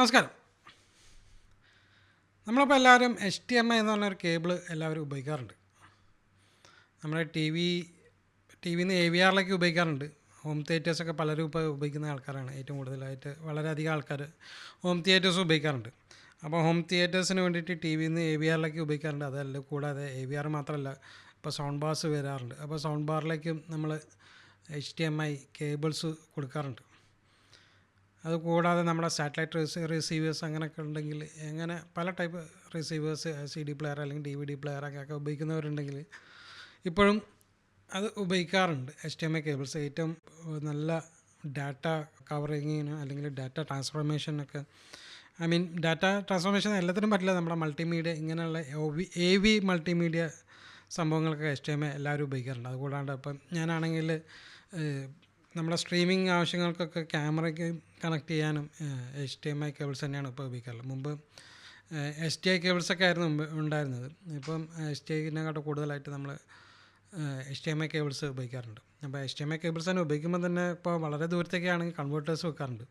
നമസ്കാരം. നമ്മളിപ്പോൾ എല്ലാവരും എച്ച് ടി എം ഐ എന്ന് പറഞ്ഞൊരു കേബിൾ എല്ലാവരും ഉപയോഗിക്കാറുണ്ട്. നമ്മുടെ ടി വി ടി വിന്ന് എ വി ആറിലേക്ക് ഉപയോഗിക്കാറുണ്ട്. ഹോം തിയേറ്റേഴ്സൊക്കെ പലരും ഇപ്പോൾ ഉപയോഗിക്കുന്ന ആൾക്കാരാണ്. ഏറ്റവും കൂടുതലായിട്ട് വളരെയധികം ആൾക്കാർ ഹോം തിയേറ്റേഴ്സ് ഉപയോഗിക്കാറുണ്ട്. അപ്പോൾ ഹോം തിയേറ്റേഴ്സിന് വേണ്ടിയിട്ട് ടി വിന്ന് എ വി ആറിലേക്ക് ഉപയോഗിക്കാറുണ്ട്. അതല്ല കൂടാതെ എ വി ആർ മാത്രമല്ല ഇപ്പോൾ സൗണ്ട് ബാർസ് വരാറുണ്ട്. അപ്പോൾ സൗണ്ട് ബാറിലേക്കും നമ്മൾ H T M I cables കൊടുക്കാറുണ്ട്. അത് കൂടാതെ നമ്മുടെ സാറ്റലൈറ്റ് റിസീ റിസീവേഴ്സ് അങ്ങനെയൊക്കെ ഉണ്ടെങ്കിൽ അങ്ങനെ പല type receivers C D player അല്ലെങ്കിൽ ഡി വി ഡി പ്ലെയർ ഒക്കെ ഉപയോഗിക്കുന്നവരുണ്ടെങ്കിൽ ഇപ്പോഴും അത് ഉപയോഗിക്കാറുണ്ട്. H T M I cables ഏറ്റവും നല്ല ഡാറ്റ കവറിങ്ങിന് അല്ലെങ്കിൽ ഡാറ്റ ട്രാൻസ്ഫോർമേഷനൊക്കെ ഐ മീൻ ഡാറ്റ ട്രാൻസ്ഫോർമേഷൻ എല്ലാത്തിനും പറ്റില്ല. നമ്മുടെ മൾട്ടിമീഡിയ ഇങ്ങനെയുള്ള എ വി മൾട്ടിമീഡിയ സംഭവങ്ങളൊക്കെ എച്ച് ടി എം ഐ എല്ലാവരും ഉപയോഗിക്കാറുണ്ട്. അതുകൂടാണ്ട് ഇപ്പം ഞാനാണെങ്കിൽ നമ്മുടെ സ്ട്രീമിംഗ് ആവശ്യങ്ങൾക്കൊക്കെ ക്യാമറയ്ക്ക് കണക്ട് ചെയ്യാനും H T M I cables തന്നെയാണ് ഇപ്പോൾ ഉപയോഗിക്കാറുള്ളത്. മുമ്പ് എസ് ടി ഐ കേബിൾസൊക്കെ ആയിരുന്നു മുമ്പ് ഉണ്ടായിരുന്നത്. ഇപ്പം എസ് ടി ഐനെക്കാട്ടും കൂടുതലായിട്ട് നമ്മൾ H T M I cables ഉപയോഗിക്കാറുണ്ട്. അപ്പോൾ H T M I cables തന്നെ ഉപയോഗിക്കുമ്പോൾ തന്നെ ഇപ്പോൾ വളരെ ദൂരത്തേക്കാണെങ്കിൽ കൺവേർട്ടേഴ്സ് വെക്കാറുണ്ട്.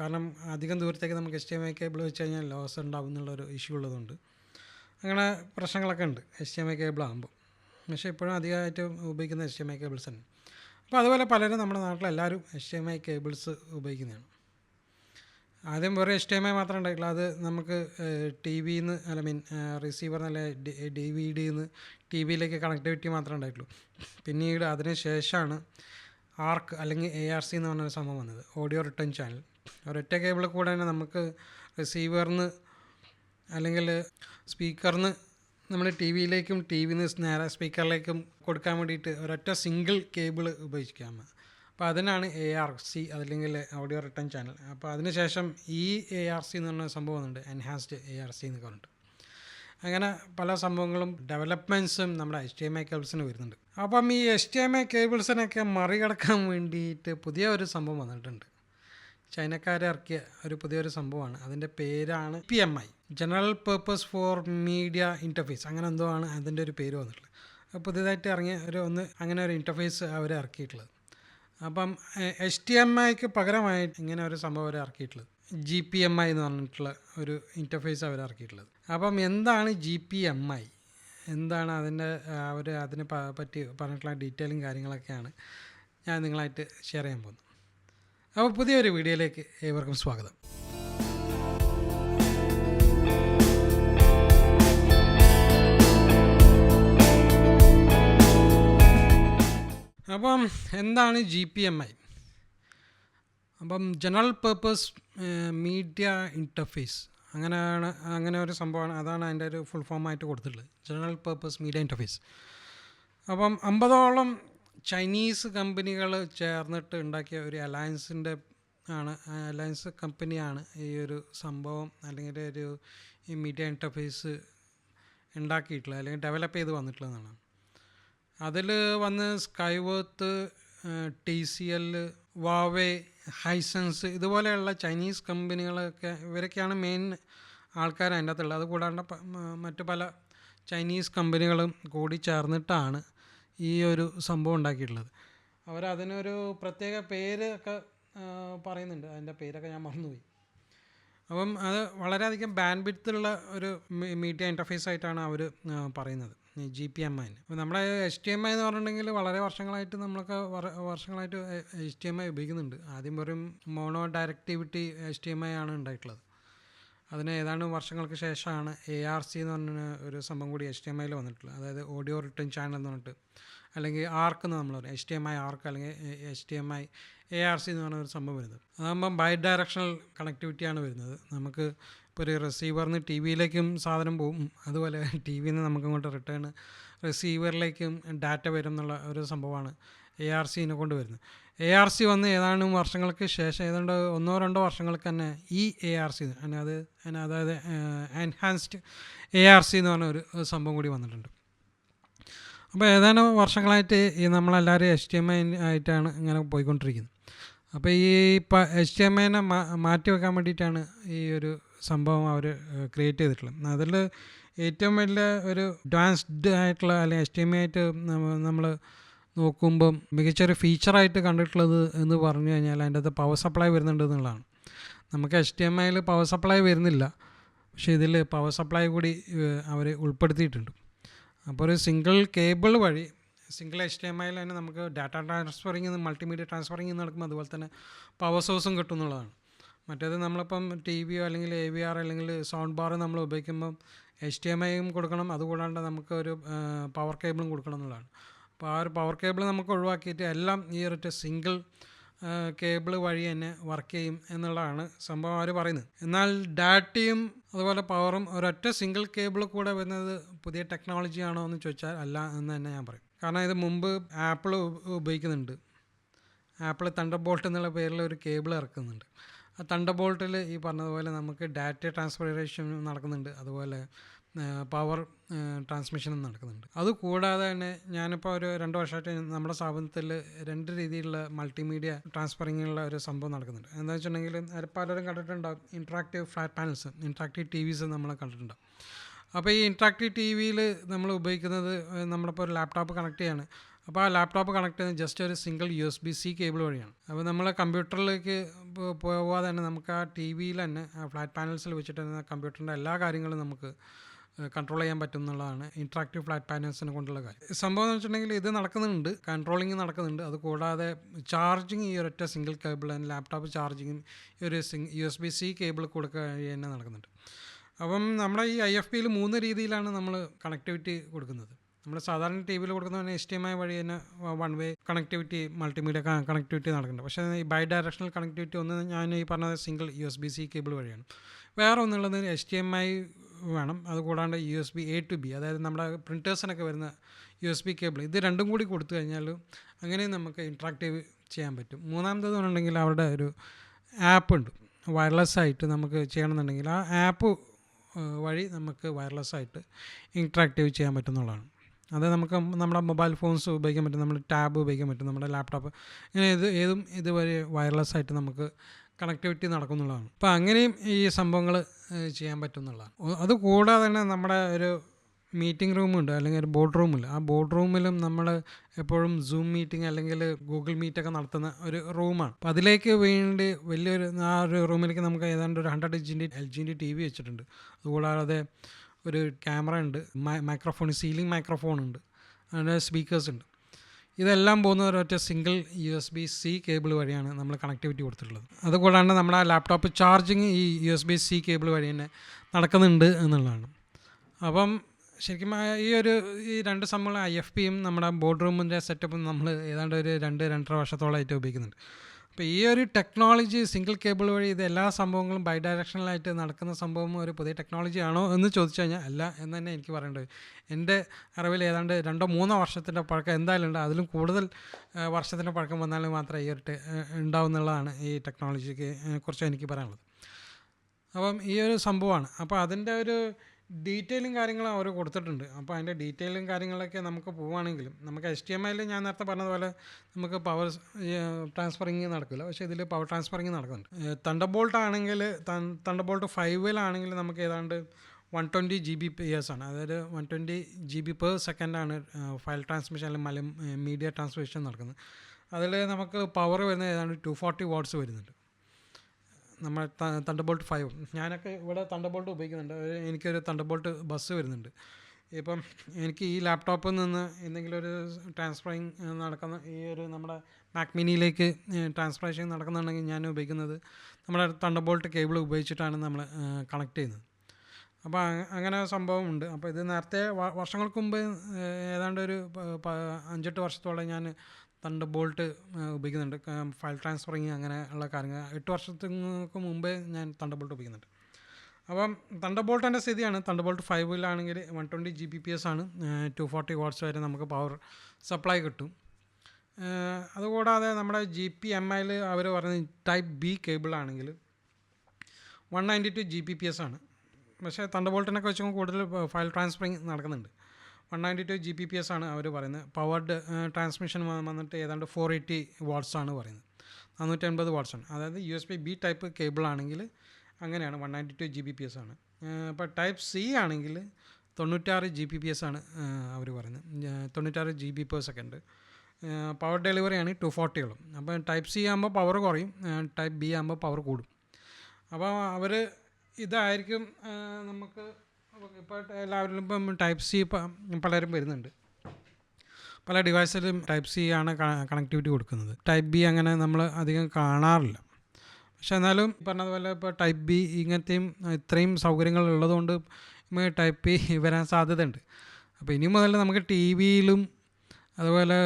കാരണം അധികം ദൂരത്തേക്ക് നമുക്ക് H T M I cable വെച്ച് കഴിഞ്ഞാൽ ലോസ് ഉണ്ടാവും എന്നുള്ളൊരു ഇഷ്യൂ ഉള്ളതുകൊണ്ട് അങ്ങനെ പ്രശ്നങ്ങളൊക്കെ ഉണ്ട് H T M I cable ആകുമ്പോൾ പക്ഷേ ഇപ്പോഴും അധികമായിട്ട് ഉപയോഗിക്കുന്ന H T M I cables തന്നെ. അപ്പോൾ അതുപോലെ പലരും നമ്മുടെ നാട്ടിലെല്ലാവരും H T M I cables ഉപയോഗിക്കുന്നതാണ്. ആദ്യം വെറും എച്ച് ടി എം ഐ മാത്രമേ ഉണ്ടായിട്ടുള്ളൂ. അത് നമുക്ക് ടി വിയിൽ നിന്ന് അല്ല മീൻ റിസീവർ നല്ല ഡി വി ഡിന്ന് ടി വിയിലേക്ക് കണക്ടിവിറ്റി മാത്രമേ ഉണ്ടായിട്ടുള്ളൂ. പിന്നീട് അതിന് ശേഷമാണ് ആർക്ക് അല്ലെങ്കിൽ എ ആർ സി എന്ന് പറഞ്ഞൊരു സംഭവം വന്നത്. ഓഡിയോ റിട്ടേൺ ചാനൽ ഒരൊറ്റ കേബിൾ കൂടെ തന്നെ നമുക്ക് റിസീവറിന് അല്ലെങ്കിൽ സ്പീക്കറിന് നമ്മൾ ടി വിയിലേക്കും ടി വിന്ന് നേരെ സ്പീക്കറിലേക്കും കൊടുക്കാൻ വേണ്ടിയിട്ട് ഒരൊറ്റ സിംഗിൾ കേബിൾ ഉപയോഗിക്കാം അപ്പോൾ അതിനാണ് എ ആർ സി അതല്ലെങ്കിൽ ഓഡിയോ റിട്ടേൺ ചാനൽ അപ്പോൾ അതിനുശേഷം ഈ എ ആർ സി എന്ന് പറഞ്ഞ സംഭവം ഉണ്ട് എൻഹാൻസ്ഡ് എ ആർ സി എന്ന് പറഞ്ഞിട്ട്. അങ്ങനെ പല സംഭവങ്ങളും ഡെവലപ്മെന്റ്സും നമ്മുടെ എച്ച് ടി എം ഐ കേബിൾസിന് വരുന്നുണ്ട്. അപ്പം ഈ എച്ച് ടി എം ഐ കേബിൾസിനൊക്കെ മറികടക്കാൻ വേണ്ടിയിട്ട് പുതിയ ഒരു സംഭവം വന്നിട്ടുണ്ട്. ചൈനക്കാരെ ഇറക്കിയ ഒരു പുതിയൊരു സംഭവമാണ്. അതിന്റെ പേരാണ് P M I general purpose for media interface അങ്ങനെ എന്തോ ആണ് അതിന്റെ ഒരു പേര് വന്നിട്ടുള്ളത്. പുതിയതായിട്ട് ഇറങ്ങിയ ഒരു ഒന്ന് അങ്ങനെ ഒരു ഇന്റർഫേസ് അവർ ഇറക്കിയിട്ടുള്ളത്. അപ്പം എച്ച് ടി എം ഐക്ക് പകരമായിട്ട് ഇങ്ങനെ ഒരു സംഭവം അവർ ഇറക്കിയിട്ടുള്ളത്. ജി പി എം ഐ എന്ന് പറഞ്ഞിട്ടുള്ള ഒരു ഇന്റർഫേസ് അവർ ഇറക്കിയിട്ടുള്ളത്. അപ്പം എന്താണ് ജി പി എം ഐ എന്താണ് അതിന്റെ അവർ അതിനെ പറ്റി പറഞ്ഞിട്ടുള്ള ഡീറ്റെയിലും കാര്യങ്ങളൊക്കെയാണ് ഞാൻ നിങ്ങളായിട്ട് ഷെയർ ചെയ്യാൻ പോകുന്നത്. അപ്പോൾ പുതിയൊരു വീഡിയോയിലേക്ക് ഏവർക്കും സ്വാഗതം. അപ്പം എന്താണ് ജി പി എം ഐ അപ്പം ജനറൽ പേർപ്പസ് മീഡിയ ഇന്റർഫേസ് അങ്ങനെയാണ് അങ്ങനെ ഒരു സംഭവമാണ്. അതാണ് അതിന്റെ ഒരു ഫുൾ ഫോമായിട്ട് കൊടുത്തിട്ടുള്ളത്. ജനറൽ പേർപ്പസ് മീഡിയ ഇന്റർഫേസ് അപ്പം അമ്പതോളം ചൈനീസ് കമ്പനികൾ ചേർന്നിട്ട് ഉണ്ടാക്കിയ ഒരു അലയൻസിന്റെ ആണ് അലയൻസ് കമ്പനിയാണ് ഈ ഒരു സംഭവം അല്ലെങ്കിൽ ഒരു ഈ മീഡിയ ഇന്റർഫേസ് ഉണ്ടാക്കിയിട്ടുള്ളത് അല്ലെങ്കിൽ ഡെവലപ്പ് ചെയ്ത് വന്നിട്ടുള്ളതാണ്. അതിൽ വന്ന് സ്കൈവേർത്ത് ടി സി എൽ വാവേ ഹൈസൻസ് ഇതുപോലെയുള്ള ചൈനീസ് കമ്പനികളൊക്കെ ഇവരൊക്കെയാണ് മെയിൻ ആൾക്കാർ അതിന്റെ അകത്തുള്ളത്. അതുകൂടാണ്ട് മറ്റു പല ചൈനീസ് കമ്പനികളും കൂടി ചേർന്നിട്ടാണ് ഈ ഒരു സംഭവം ഉണ്ടാക്കിയിട്ടുള്ളത്. അവരതിനൊരു പ്രത്യേക പേര് ഒക്കെ പറയുന്നുണ്ട്. അതിന്റെ പേരൊക്കെ ഞാൻ മറന്നുപോയി. അപ്പം അത് വളരെയധികം ബാൻഡ് ബിത്തുള്ള ഒരു മീഡിയ ഇന്റർഫേസ് ആയിട്ടാണ് അവർ പറയുന്നത്. ജി പി എം ഐന് അപ്പോൾ നമ്മുടെ എച്ച് ടി എം ഐ എന്ന് പറഞ്ഞിട്ടുണ്ടെങ്കിൽ വളരെ വർഷങ്ങളായിട്ട് നമ്മളൊക്കെ വർഷങ്ങളായിട്ട് എച്ച് ടി എം ഐ ഉപയോഗിക്കുന്നുണ്ട്. ആദ്യം വെറും mono directivity H T M I ആണ് ഉണ്ടായിട്ടുള്ളത്. അതിന് ഏതാണ്ട് വർഷങ്ങൾക്ക് ശേഷമാണ് എ ആർ സി എന്ന് പറഞ്ഞ ഒരു സംഭവം കൂടി എച്ച് ടി എം ഐയിൽ വന്നിട്ടുള്ളത്. അതായത് ഓഡിയോ റിട്ടേൺ ചാനൽ എന്ന് പറഞ്ഞിട്ട്. അല്ലെങ്കിൽ ആർക്ക് എന്ന് നമ്മൾ പറയും. H T M I arc അല്ലെങ്കിൽ H T M I A R C എന്ന് പറഞ്ഞ ഒരു സംഭവം വരുന്നത്. അതാകുമ്പം ബൈ ഡയറക്ഷണൽ കണക്ടിവിറ്റിയാണ് വരുന്നത്. നമുക്ക് ഇപ്പോൾ ഒരു റിസീവറിന് ടി വിയിലേക്കും സാധനം പോകും അതുപോലെ ടി വിയിൽ നിന്ന് നമുക്ക് ഇങ്ങോട്ട് റിട്ടേൺ റിസീവറിലേക്കും ഡാറ്റ വരും എന്നുള്ള ഒരു സംഭവമാണ് എ ആർ സിനെ കൊണ്ട് വരുന്നത്. എ ആർ സി വന്ന് ഏതാണ്ട് വർഷങ്ങൾക്ക് ശേഷം ഏതാണ്ട് ഒന്നോ രണ്ടോ വർഷങ്ങൾക്ക് തന്നെ ഈ എ ആർ സി അത് അതായത് എൻഹാൻസ്ഡ് എ ആർ സി എന്ന് പറഞ്ഞ ഒരു സംഭവം കൂടി വന്നിട്ടുണ്ട്. അപ്പോൾ ഏതാനും വർഷങ്ങളായിട്ട് ഈ നമ്മളെല്ലാവരും എച്ച് ടി എം ഐ ആയിട്ടാണ് ഇങ്ങനെ പോയിക്കൊണ്ടിരിക്കുന്നത്. അപ്പോൾ ഈ എച്ച് ടി എം ഐനെ മാറ്റി വെക്കാൻ വേണ്ടിയിട്ടാണ് ഈ ഒരു സംഭവം അവർ ക്രിയേറ്റ് ചെയ്തിട്ടുള്ളത്. അതിൽ ഏറ്റവും വലിയ ഒരു അഡ്വാൻസ്ഡ് ആയിട്ടുള്ള അല്ലെങ്കിൽ എച്ച് ടി എം ഐ ആയിട്ട് നമ്മൾ നോക്കുമ്പം മികച്ചൊരു ഫീച്ചറായിട്ട് കണ്ടിട്ടുള്ളത് എന്ന് പറഞ്ഞു കഴിഞ്ഞാൽ അതിന്റെ അകത്ത് പവർ സപ്ലൈ വരുന്നുണ്ട് എന്നുള്ളതാണ്. നമുക്ക് എച്ച് ടി എം ഐയിൽ പവർ സപ്ലൈ വരുന്നില്ല. പക്ഷേ ഇതിൽ പവർ സപ്ലൈ കൂടി അവർ ഉൾപ്പെടുത്തിയിട്ടുണ്ട്. അപ്പോൾ ഒരു സിംഗിൾ കേബിൾ വഴി സിംഗിൾ എച്ച് ടി എം ഐയിൽ തന്നെ നമുക്ക് ഡാറ്റ ട്രാൻസ്ഫറിങ് മൾട്ടിമീഡിയ ട്രാൻസ്ഫറിങ് നടക്കുമ്പോൾ അതുപോലെ തന്നെ പവർ സോഴ്സും കിട്ടും എന്നുള്ളതാണ്. മറ്റേത് നമ്മളിപ്പം ടി വിയോ അല്ലെങ്കിൽ എ വി ആർ അല്ലെങ്കിൽ സൗണ്ട് ബാർ നമ്മൾ ഉപയോഗിക്കുമ്പം എച്ച് ടി എം ഐയും കൊടുക്കണം. അതുകൂടാണ്ട് നമുക്ക് ഒരു പവർ കേബിളും കൊടുക്കണം എന്നുള്ളതാണ്. അപ്പോൾ ആ ഒരു പവർ കേബിൾ നമുക്ക് ഒഴിവാക്കിയിട്ട് എല്ലാം ഈ ഒരൊറ്റ സിംഗിൾ കേബിൾ വഴി തന്നെ വർക്ക് ചെയ്യും എന്നുള്ളതാണ് സംഭവം അവർ പറയുന്നത്. എന്നാൽ ഡാറ്റയും അതുപോലെ പവറും ഒരൊറ്റ സിംഗിൾ കേബിൾ കൂടെ വരുന്നത് പുതിയ ടെക്നോളജി ആണോ എന്ന് ചോദിച്ചാൽ അല്ല എന്ന് തന്നെ ഞാൻ പറയും. കാരണം ഇത് മുമ്പ് ആപ്പിൾ ഉപയോഗിക്കുന്നുണ്ട്. ആപ്പിൾ തണ്ടർ ബോൾട്ട് എന്നുള്ള പേരിൽ ഒരു കേബിൾ ഇറക്കുന്നുണ്ട്. ആ തണ്ടർ ബോൾട്ടിൽ ഈ പറഞ്ഞതുപോലെ നമുക്ക് ഡാറ്റ ട്രാൻസ്ഫറേഷൻ നടക്കുന്നുണ്ട്. അതുപോലെ പവർ ട്രാൻസ്മിഷനും നടക്കുന്നുണ്ട്. അതുകൂടാതെ തന്നെ ഞാനിപ്പോൾ ഒരു രണ്ട് വർഷമായിട്ട് നമ്മുടെ സ്ഥാപനത്തിൽ രണ്ട് രീതിയിലുള്ള മൾട്ടിമീഡിയ ട്രാൻസ്ഫറിങ്ങുള്ള ഒരു സംഭവം നടക്കുന്നുണ്ട്. എന്താ വെച്ചിട്ടുണ്ടെങ്കിൽ പലരും കണ്ടിട്ടുണ്ടാവും. Interactive flat panels interactive TVs നമ്മൾ കണ്ടിട്ടുണ്ടാവും. അപ്പോൾ ഈ ഇൻട്രാക്റ്റീവ് ടി വിയിൽ നമ്മൾ ഉപയോഗിക്കുന്നത് നമ്മളിപ്പോൾ ഒരു ലാപ്ടോപ്പ് കണക്ട് ചെയ്യാണ്. അപ്പോൾ ആ ലാപ്ടോപ്പ് കണക്ട് ചെയ്യുന്നത് ജസ്റ്റ് ഒരു single U S B C cable വഴിയാണ്. അപ്പോൾ നമ്മൾ കമ്പ്യൂട്ടറിലേക്ക് പോകാതെ തന്നെ നമുക്ക് ആ ടി വിയിൽ തന്നെ ആ ഫ്ലാറ്റ് പാനൽസിൽ വെച്ചിട്ട് തന്നെ കമ്പ്യൂട്ടറിന്റെ എല്ലാ കാര്യങ്ങളും നമുക്ക് കൺട്രോൾ ചെയ്യാൻ പറ്റും എന്നുള്ളതാണ് ഇൻട്രാക്റ്റീവ് ഫ്ലാറ്റ് പാനൽസിനെ കൊണ്ടുള്ള കാര്യം. സംഭവം എന്ന് വെച്ചിട്ടുണ്ടെങ്കിൽ ഇത് നടക്കുന്നുണ്ട് കൺട്രോളിങ് നടക്കുന്നുണ്ട്. അത് കൂടാതെ ചാർജിങ് ഈ ഒരൊറ്റ സിംഗിൾ കേബിൾ ലാപ്ടോപ്പ് ചാർജിങ്ങും ഈ ഒരു single U S B C cable കൊടുക്കുക തന്നെ നടക്കുന്നുണ്ട്. അപ്പം നമ്മുടെ ഈ ഐ എഫ് പിയിൽ മൂന്ന് രീതിയിലാണ് നമ്മൾ കണക്ടിവിറ്റി കൊടുക്കുന്നത്. നമ്മൾ സാധാരണ ടി വിയിൽ കൊടുക്കുന്ന എസ് ടി എം ഐ വഴി തന്നെ one way connectivity multimedia connectivity നടക്കുന്നുണ്ട്. പക്ഷേ ഈ ബൈ ഡയറക്ഷണൽ കണക്ടിവിറ്റി ഒന്ന് ഞാൻ ഈ പറഞ്ഞത് single U S B C cable വഴിയാണ്. വേറെ ഒന്നുള്ളത് എച്ച് ടി എം ഐ വേണം. അതുകൂടാണ്ട് U S B A to B അതായത് നമ്മുടെ പ്രിന്റേഴ്സിനൊക്കെ വരുന്ന യു എസ് ബി കേബിൾ ഇത് രണ്ടും കൂടി കൊടുത്തു കഴിഞ്ഞാൽ അങ്ങനെ നമുക്ക് ഇൻട്രാക്റ്റീവ് ചെയ്യാൻ പറ്റും. മൂന്നാമത്തേത് പറഞ്ഞിട്ടുണ്ടെങ്കിൽ അവരുടെ ഒരു ആപ്പ് ഉണ്ട്. വയർലെസ് ആയിട്ട് നമുക്ക് ചെയ്യണമെന്നുണ്ടെങ്കിൽ ആ ആപ്പ് വഴി നമുക്ക് വയർലെസ് ആയിട്ട് ഇൻട്രാക്റ്റീവ് ചെയ്യാൻ പറ്റുന്നുള്ളതാണ്. അത് നമുക്ക് നമ്മുടെ മൊബൈൽ ഫോൺസ് ഉപയോഗിക്കാൻ പറ്റും നമ്മുടെ ടാബ് ഉപയോഗിക്കാൻ പറ്റും നമ്മുടെ ലാപ്ടോപ്പ് ഇങ്ങനെ ഇത് ഏതും ഇതുവരെ വയർലെസ് ആയിട്ട് നമുക്ക് കണക്ടിവിറ്റി നടക്കുന്നുള്ളതാണ്. അപ്പോൾ അങ്ങനെയും ഈ സംഭവങ്ങൾ ചെയ്യാൻ പറ്റുന്നുള്ളതാണ്. അതുകൂടാതെ അത് കൂടാതെ തന്നെ നമ്മുടെ ഒരു മീറ്റിംഗ് റൂമുണ്ട് അല്ലെങ്കിൽ ഒരു ബോർഡ് റൂമിൽ ആ ബോർഡ് റൂമിലും നമ്മൾ എപ്പോഴും സൂം മീറ്റിംഗ് അല്ലെങ്കിൽ ഗൂഗിൾ മീറ്റൊക്കെ നടത്തുന്ന ഒരു റൂമാണ് അപ്പോൾ അതിലേക്ക് വേണ്ടി വലിയൊരു ആ ഒരു റൂമിലേക്ക് നമുക്ക് ഏതാണ്ട് ഒരു ഹൺഡ്രഡ് ഇഞ്ചിന്റെ എൽ ജിന്റെ ടി വി വെച്ചിട്ടുണ്ട്. അതുകൂടാതെ ഒരു ക്യാമറ ഉണ്ട് മൈക്രോഫോൺ സീലിംഗ് മൈക്രോഫോൺ ഉണ്ട്. അതിന്റെ സ്പീക്കേഴ്സ് ഉണ്ട്. ഇതെല്ലാം പോകുന്ന ഒരൊറ്റ single U S B C cable വഴിയാണ് നമ്മൾ കണക്ടിവിറ്റി കൊടുത്തിട്ടുള്ളത്. അതുകൂടാണ്ട് നമ്മുടെ ലാപ്ടോപ്പ് ചാർജിങ് ഈ U S B C cable വഴി തന്നെ നടക്കുന്നുണ്ട് എന്നുള്ളതാണ്. അപ്പം ശരിക്കും ഈ ഒരു ഈ രണ്ട് സംഭവങ്ങൾ ഐ എഫ് പിയും നമ്മുടെ ബോർഡ് റൂമിന്റെ സെറ്റപ്പും നമ്മൾ ഏതാണ്ട് ഒരു രണ്ട് രണ്ടര വർഷത്തോളമായിട്ട് ഉപയോഗിക്കുന്നുണ്ട്. അപ്പോൾ ഈ ഒരു ടെക്നോളജി സിംഗിൾ കേബിൾ വഴി ഇത് എല്ലാ സംഭവങ്ങളും ബൈ ഡയറക്ഷണലായിട്ട് നടക്കുന്ന സംഭവം ഒരു പുതിയ ടെക്നോളജി ആണോ എന്ന് ചോദിച്ചു കഴിഞ്ഞാൽ അല്ല എന്ന് തന്നെ എനിക്ക് പറയേണ്ടത് എന്റെ അറിവിൽ ഏതാണ്ട് രണ്ടോ മൂന്നോ വർഷത്തിന്റെ പഴക്കം എന്തായാലും ഉണ്ട്. അതിലും കൂടുതൽ വർഷത്തിന്റെ പഴക്കം വന്നാലും മാത്രമേ ഈ ഒരു ഉണ്ടാവുന്നുള്ളതാണ് ഈ ടെക്നോളജിക്ക് കുറിച്ച് എനിക്ക് പറയാനുള്ളത്. അപ്പം ഈ ഒരു സംഭവമാണ്. അപ്പോൾ അതിന്റെ ഒരു ഡീറ്റെയിലും കാര്യങ്ങളും അവർ കൊടുത്തിട്ടുണ്ട്. അപ്പോൾ അതിന്റെ ഡീറ്റെയിലും കാര്യങ്ങളൊക്കെ നമുക്ക് പോവുകയാണെങ്കിലും നമുക്ക് എച്ച് ടി എം ഐയിൽ ഞാൻ നേരത്തെ പറഞ്ഞതുപോലെ നമുക്ക് പവർ ട്രാൻസ്ഫറിങ് നടക്കില്ല. പക്ഷേ ഇതിൽ പവർ ട്രാൻസ്ഫറിങ് നടക്കുന്നുണ്ട്. തണ്ടബോൾട്ട് ആണെങ്കിൽ തണ്ടബോൾട്ട് ഫൈവിലാണെങ്കിൽ നമുക്ക് ഏതാണ്ട് one twenty G B S ആണ്. അതായത് one twenty G B per സെക്കൻഡാണ് file transmission അല്ലെങ്കിൽ മീഡിയ ട്രാൻസ്മിഷൻ നടക്കുന്നത്. അതിൽ നമുക്ക് പവർ വരുന്നത് ഏതാണ്ട് ടു ഫോർട്ടി വാട്ട്സ് വരുന്നുണ്ട്. നമ്മൾ തണ്ടർബോൾട്ട് ഫൈവ് ഞാനൊക്കെ ഇവിടെ തണ്ടർബോൾട്ട് ഉപയോഗിക്കുന്നുണ്ട്. എനിക്കൊരു തണ്ടർബോൾട്ട് ബസ് വരുന്നുണ്ട്. ഇപ്പം എനിക്ക് ഈ ലാപ്ടോപ്പിൽ നിന്ന് എന്തെങ്കിലും ഒരു ട്രാൻസ്ഫറിങ് നടക്കുന്ന ഈ ഒരു നമ്മുടെ മാക് മിനിയിലേക്ക് ട്രാൻസ്ഫറേഷൻ നടക്കുന്നുണ്ടെങ്കിൽ ഞാൻ ഉപയോഗിക്കുന്നത് നമ്മുടെ തണ്ടർബോൾട്ട് കേബിൾ ഉപയോഗിച്ചിട്ടാണ് നമ്മൾ കണക്ട് ചെയ്യുന്നത്. അപ്പോൾ അങ്ങനെ സംഭവം ഉണ്ട്. അപ്പോൾ ഇത് നേരത്തെ വർഷങ്ങൾക്ക് മുമ്പ് ഏതാണ്ട് ഒരു അഞ്ചെട്ട് വർഷത്തോളം ഞാൻ തണ്ട് ബോൾട്ട് ഉപയോഗിക്കുന്നുണ്ട്. ഫയൽ ട്രാൻസ്ഫറിങ് അങ്ങനെ ഉള്ള കാര്യങ്ങൾ. എട്ട് വർഷങ്ങൾക്ക് മുമ്പേ ഞാൻ തണ്ട ബോൾട്ട് ഉപയോഗിക്കുന്നുണ്ട്. അപ്പം തണ്ട ബോൾട്ടിന്റെ സ്ഥിതിയാണ്. Thunderbolt ഫൈവിലാണെങ്കിൽ one twenty G B P S ആണ് ടു ഫോർട്ടി വാട്ട്സ് വരെ നമുക്ക് പവർ സപ്ലൈ കിട്ടും. അതുകൂടാതെ നമ്മുടെ ജി പി എം ഐയിൽ അവർ പറയുന്നത് ടൈപ്പ് ബി കേബിൾ ആണെങ്കിൽ one ninety two G B P S ആണ്. പക്ഷേ തണ്ട ബോൾട്ടിനൊക്കെ വെച്ചും കൂടുതൽ ഫയൽ ട്രാൻസ്ഫറിങ് നടക്കുന്നുണ്ട്. One ninety two G P P S ആണ് അവർ പറയുന്നത്. പവർഡ് ട്രാൻസ്മിഷൻ വന്നിട്ട് ഏതാണ്ട് ഫോർ എയ്റ്റി വാട്ട്സ് ആണ് പറയുന്നത്. നാനൂറ്റി അൻപത് വാട്ട്സ് ആണ്. അതായത് U S B B type cable ആണെങ്കിൽ അങ്ങനെയാണ് one ninety two G B P S ആണ്. അപ്പോൾ ടൈപ്പ് സി ആണെങ്കിൽ തൊണ്ണൂറ്റാറ് ജി ബി പി എസ് ആണ് അവർ പറയുന്നത്. തൊണ്ണൂറ്റാറ് G B per second power delivery ആണ് ടു ഫോർട്ടികളും അപ്പോൾ ടൈപ്പ് സി ആകുമ്പോൾ പവർ കുറയും ടൈപ്പ് ബി ആകുമ്പോൾ പവർ കൂടും. അപ്പോൾ അവർ ഇതായിരിക്കും നമുക്ക് എല്ലാവരിലും ഇപ്പം ടൈപ്പ് സി പലരും വരുന്നുണ്ട്. പല ഡിവൈസിലും ടൈപ്പ് സി ആണ് കണക്ടിവിറ്റി കൊടുക്കുന്നത്. ടൈപ്പ് ബി അങ്ങനെ നമ്മൾ അധികം കാണാറില്ല. പക്ഷെ എന്നാലും പറഞ്ഞതുപോലെ ഇപ്പോൾ ടൈപ്പ് ബി ഇങ്ങനത്തെയും ഇത്രയും സൗകര്യങ്ങൾ ഉള്ളതുകൊണ്ട് ടൈപ്പ് ബി വരാൻ സാധ്യതയുണ്ട്. അപ്പോൾ ഇനി മുതൽ നമുക്ക് ടി വിയിലും അതുപോലെ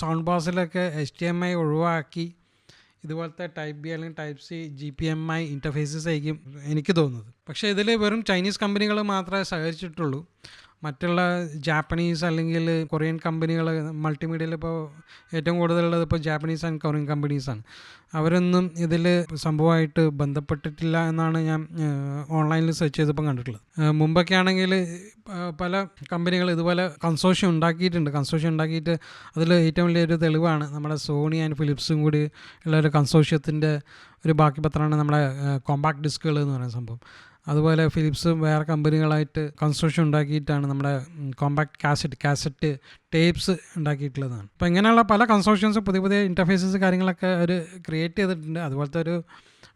സൗണ്ട് ബോക്സിലൊക്കെ എച്ച് ടി എം ഐ ഒഴിവാക്കി ഇതുപോലത്തെ ടൈപ്പ് ബി അല്ലെങ്കിൽ type C G P M I interfaces ആയിരിക്കും എനിക്ക് തോന്നുന്നത്. പക്ഷേ ഇതിൽ വെറും ചൈനീസ് കമ്പനികൾ മാത്രമേ സഹകരിച്ചിട്ടുള്ളൂ. മറ്റുള്ള ജാപ്പനീസ് അല്ലെങ്കിൽ കൊറിയൻ കമ്പനികൾ മൾട്ടിമീഡിയയിൽ ഇപ്പോൾ ഏറ്റവും കൂടുതലുള്ളത് ഇപ്പോൾ ജാപ്പനീസ് ആൻഡ് കൊറിയൻ കമ്പനീസാണ് അവരൊന്നും ഇതിൽ സംഭവമായിട്ട് ബന്ധപ്പെട്ടിട്ടില്ല എന്നാണ് ഞാൻ ഓൺലൈനിൽ സെർച്ച് ചെയ്തപ്പോൾ കണ്ടിട്ടുള്ളത്. മുമ്പൊക്കെ ആണെങ്കിൽ പല കമ്പനികൾ ഇതുപോലെ കൺസോഷ്യം ഉണ്ടാക്കിയിട്ടുണ്ട്. കൺസോഷ്യം ഉണ്ടാക്കിയിട്ട് അതിൽ ഏറ്റവും വലിയൊരു തെളിവാണ് നമ്മുടെ സോണി ആൻഡ് ഫിലിപ്സും കൂടി ഉള്ള ഒരു കൺസോഷ്യത്തിന്റെ ഒരു ബാക്കി പത്രമാണ് നമ്മുടെ കോമ്പാക്ട് ഡിസ്കുകൾ എന്ന് പറയുന്ന സംഭവം. അതുപോലെ ഫിലിപ്സും വേറെ കമ്പനികളായിട്ട് കൺസ്ട്രക്ഷൻ ഉണ്ടാക്കിയിട്ടാണ് നമ്മുടെ കോമ്പാക്ട് കാസറ്റ് കാസറ്റ് ടേപ്സ് ഉണ്ടാക്കിയിട്ടുള്ളതാണ്. അപ്പോൾ ഇങ്ങനെയുള്ള പല കൺസ്ട്രക്ഷൻസ് പുതിയ പുതിയ ഇന്റർഫേസസ് കാര്യങ്ങളൊക്കെ അവർ ക്രിയേറ്റ് ചെയ്തിട്ടുണ്ട്. അതുപോലത്തെ ഒരു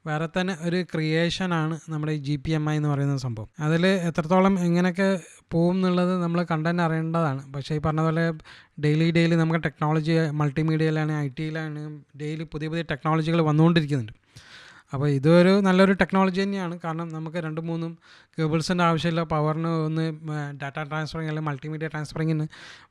വേറെ തന്നെ ഒരു ക്രിയേഷനാണ് നമ്മുടെ ഈ ജി പി എം ഐ എന്ന് പറയുന്ന സംഭവം. അതിൽ എത്രത്തോളം എങ്ങനെയൊക്കെ പോകും എന്നുള്ളത് നമ്മൾ കണ്ടന്നെ അറിയേണ്ടതാണ്. പക്ഷേ ഈ പറഞ്ഞ പോലെ ഡെയിലി ഡെയിലി നമുക്ക് ടെക്നോളജി മൾട്ടിമീഡിയയിലാണ് ഐ ടിയിലാണ് ഡെയിലി പുതിയ പുതിയ ടെക്നോളജികൾ വന്നുകൊണ്ടിരിക്കുന്നുണ്ട്. അപ്പോൾ ഇതൊരു നല്ലൊരു ടെക്നോളജി തന്നെയാണ്. കാരണം നമുക്ക് രണ്ട് മൂന്നും കേബിൾസിന്റെ ആവശ്യമില്ല. പവറിന് ഒന്ന് ഡാറ്റ ട്രാൻസ്ഫറിങ് അല്ലെങ്കിൽ മൾട്ടിമീഡിയ ട്രാൻസ്ഫറിങ്ങിന്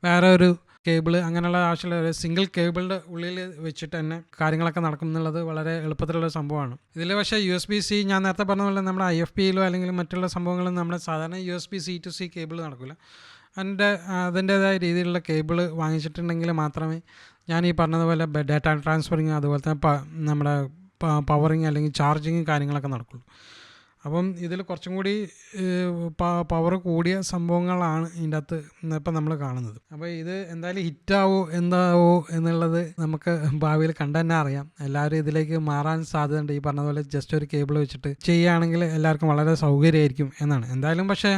വേറെ ഒരു കേബിൾ അങ്ങനെയുള്ള ആവശ്യമുള്ള ഒരു സിംഗിൾ കേബിളിന്റെ ഉള്ളിൽ വെച്ചിട്ട് തന്നെ കാര്യങ്ങളൊക്കെ നടക്കും എന്നുള്ളത് വളരെ എളുപ്പത്തിലുള്ള സംഭവമാണ്. ഇതിൽ പക്ഷേ യു എസ് ബി സി ഞാൻ നേരത്തെ പറഞ്ഞ പോലെ നമ്മുടെ ഐ എഫ് പിയിലോ അല്ലെങ്കിൽ മറ്റുള്ള സംഭവങ്ങളും നമ്മുടെ സാധാരണ U S B C to C cable നടക്കില്ല. അതിന്റെ അതിന്റേതായ രീതിയിലുള്ള കേബിൾ വാങ്ങിച്ചിട്ടുണ്ടെങ്കിൽ മാത്രമേ ഞാൻ ഈ പറഞ്ഞതുപോലെ ഡാറ്റ ട്രാൻസ്ഫറിങ് അതുപോലെ തന്നെ നമ്മുടെ പവറിങ് അല്ലെങ്കിൽ ചാർജിങ് കാര്യങ്ങളൊക്കെ നടക്കുള്ളൂ. അപ്പം ഇതിൽ കുറച്ചും കൂടി പവർ കൂടിയ സംഭവങ്ങളാണ് ഇതിന്റെ അകത്ത് ഇപ്പം നമ്മൾ കാണുന്നത്. അപ്പോൾ ഇത് എന്തായാലും ഹിറ്റാവോ എന്താവോ എന്നുള്ളത് നമുക്ക് ഭാവിയിൽ കണ്ടു തന്നെ അറിയാം. എല്ലാവരും ഇതിലേക്ക് മാറാൻ സാധ്യതയുണ്ട്. ഈ പറഞ്ഞതുപോലെ പോലെ ജസ്റ്റ് ഒരു കേബിൾ വെച്ചിട്ട് ചെയ്യുകയാണെങ്കിൽ എല്ലാവർക്കും വളരെ സൗകര്യമായിരിക്കും എന്നാണ്. എന്തായാലും പക്ഷേ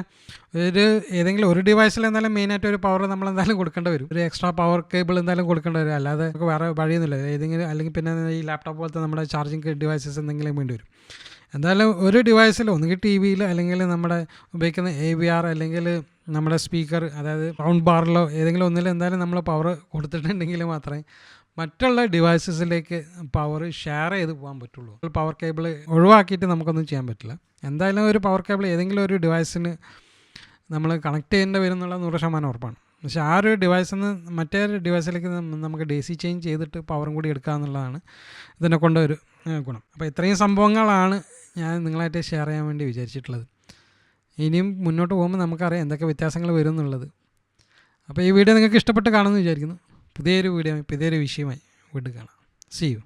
ഒരു ഏതെങ്കിലും ഒരു ഡിവൈസിൽ എന്തായാലും മെയിനായിട്ട് ഒരു പവർ നമ്മൾ എന്തായാലും കൊടുക്കേണ്ടി വരും. ഒരു എക്സ്ട്രാ പവർ കേബിൾ എന്തായാലും കൊടുക്കേണ്ടി വരും. അല്ലാതെ നമുക്ക് വേറെ വഴിയൊന്നുമില്ല. ഏതെങ്കിലും അല്ലെങ്കിൽ പിന്നെ ഈ ലാപ്ടോപ്പ് പോലത്തെ നമ്മുടെ ചാർജിങ് ഡിവൈസസ് എന്തെങ്കിലും വേണ്ടി വരും. എന്തായാലും ഒരു ഡിവൈസിൽ ഒന്നുകിൽ ടി വിയിൽ അല്ലെങ്കിൽ നമ്മുടെ ഉപയോഗിക്കുന്ന എ വി ആർ അല്ലെങ്കിൽ നമ്മുടെ സ്പീക്കർ അതായത് സൗണ്ട് ബാറിലോ ഏതെങ്കിലും ഒന്നിൽ എന്തായാലും നമ്മൾ പവർ കൊടുത്തിട്ടുണ്ടെങ്കിൽ മാത്രമേ മറ്റുള്ള ഡിവൈസസിലേക്ക് പവർ ഷെയർ ചെയ്ത് പോകാൻ പറ്റുള്ളൂ. പവർ കേബിൾ ഒഴിവാക്കിയിട്ട് നമുക്കൊന്നും ചെയ്യാൻ പറ്റില്ല. എന്തായാലും ഒരു പവർ കേബിൾ ഏതെങ്കിലും ഒരു ഡിവൈസിന് നമ്മൾ കണക്ട് ചെയ്യേണ്ടി വരും എന്നുള്ള നൂറ് ശതമാനം ഉറപ്പാണ്. പക്ഷേ ആ ഒരു ഡിവൈസിൽ നിന്ന് മറ്റേ ഡിവൈസിലേക്ക് നമുക്ക് ഡി സി ചേഞ്ച് ചെയ്തിട്ട് പവറും കൂടി എടുക്കുക എന്നുള്ളതാണ് ഇതിനെ കൊണ്ടൊരു ഗുണം. അപ്പോൾ ഇത്രയും സംഭവങ്ങളാണ് ഞാൻ നിങ്ങളായിട്ട് ഷെയർ ചെയ്യാൻ വേണ്ടി വിചാരിച്ചിട്ടുള്ളത്. ഇനിയും മുന്നോട്ട് പോകുമ്പോൾ നമുക്കറിയാം എന്തൊക്കെ വ്യത്യാസങ്ങൾ വരും എന്നുള്ളത് അപ്പോൾ ഈ വീഡിയോ നിങ്ങൾക്ക് ഇഷ്ടപ്പെട്ട് കാണുമെന്ന് വിചാരിക്കുന്നു. പുതിയൊരു വീഡിയോ പുതിയൊരു വിഷയമായി വീണ്ടും കാണാം. C U